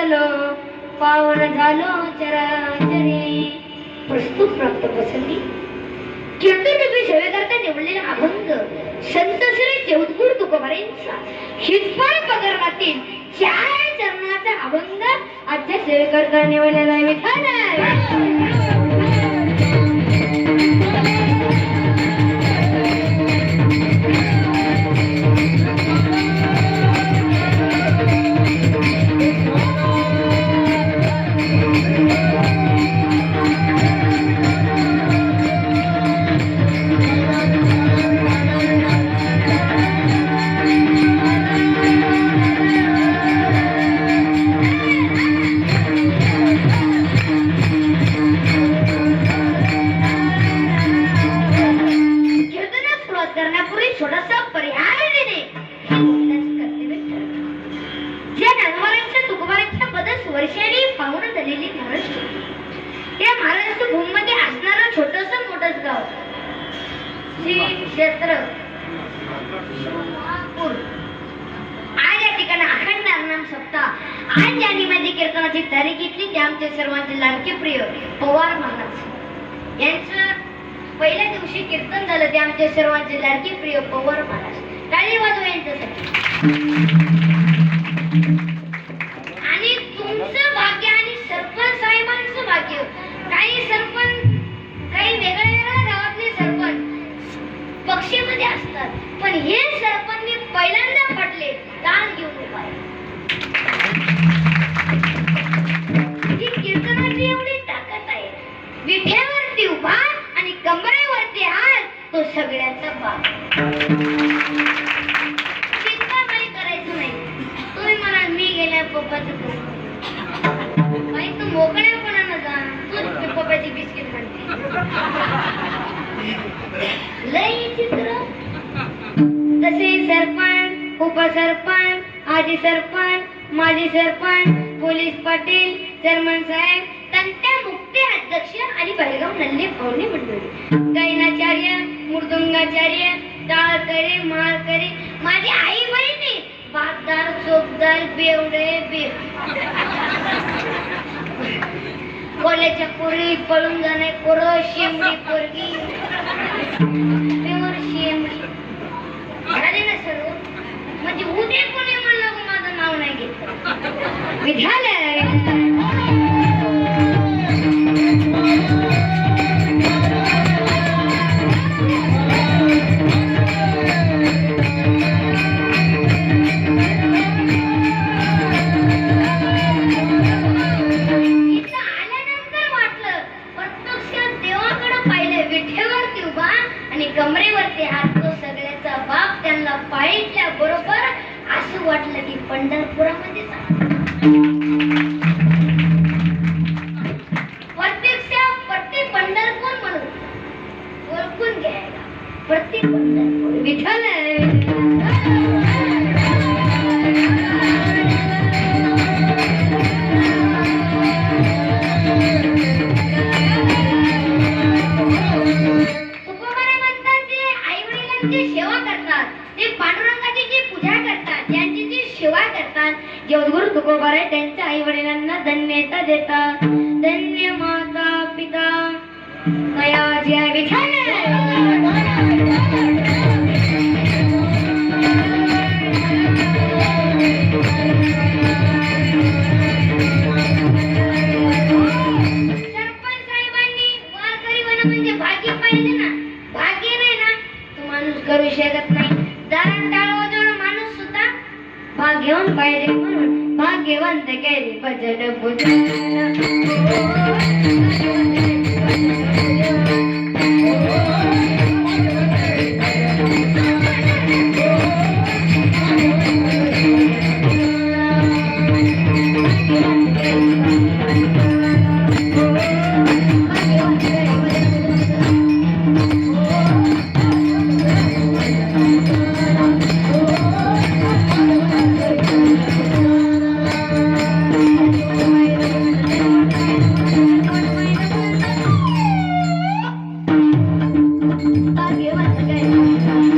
झालो पावन झालो चराचरी. प्रस्तुत प्राप्त पसंती. कीर्तनरूपी सेवेकरता निवडलेला अभंग संत श्री देवदगुरु तुकोबारेंचा. हितफळ प्रकरणातील चार चरणाचा अभंग आजच्या सेवेकरता निवडलेला आहे. श्री क्षेत्र. आज या ठिकाणी अखंड हरनाम सप्ताह आज ज्यांनी माझी कीर्तनाची तारीख घेतली ते आमचे सर्वांचे लाडके प्रिय पवार महाराज. यांचं पहिल्या दिवशी कीर्तन झालं ते आमचे सर्वांचे लाडके प्रिय पवार महाराज. टाळी वाजव यांच्यासाठी. आणि तुमचं भाग्य आणि सरपंच साहेबांचं भाग्य. काही सरपंच काही वेगळे मध्ये असतात. पण हे सरपंच पहिल्यांदा पटले दान घेऊन उपाय. कीर्तनाची एवढी ताकद आहे. विठ्यावरती उभा आणि कमरेवरती हात तो सगळ्याचा बाप. चिंता काही करायचं नाही. तुम्ही म्हणा मी गेल्या पप्पाचं बाई काही तू मोकळेपणानं जा. तूच पप्पाची बिस्किट म्हणते. लई चित्र. जसे सरपंच उपसरपंच आजी सरपंच माजी सरपंच पोलीस पाटील चेअरमन साहेब तंट्या मुक्ती अध्यक्ष आणि बळगाव नल्ले पाहुणे मंडळी. गायनाचार्य मृदुंगाचार्य टाळकरे माळकरे माझी आई बहिणी बागदार चोपदार बेवडे बे कोल्याच्या पोरी पळून जाणे पोरं शेंबडी पोरगी. प्युअर शेंबडी म्हणजे उद्या कोणी म्हणलं माझं नाव नाही घेत. विद्यालय पंढरपुरामध्ये प्रत्येक पंढरपूर म्हणून ओळखून घ्यायला. प्रत्येक पंढरपूर. बरे त्यांच्या आई वडिलांना धन्यता देतात धन्य माता पिता. दया जय म्हणजे नाही ना माणूस करू शकत नाही. दारण टाळवाजवळ माणूस सुद्धा घेऊन पाहिजे म्हणून. ભાગ્યવંત કે ભજન. ભુજન.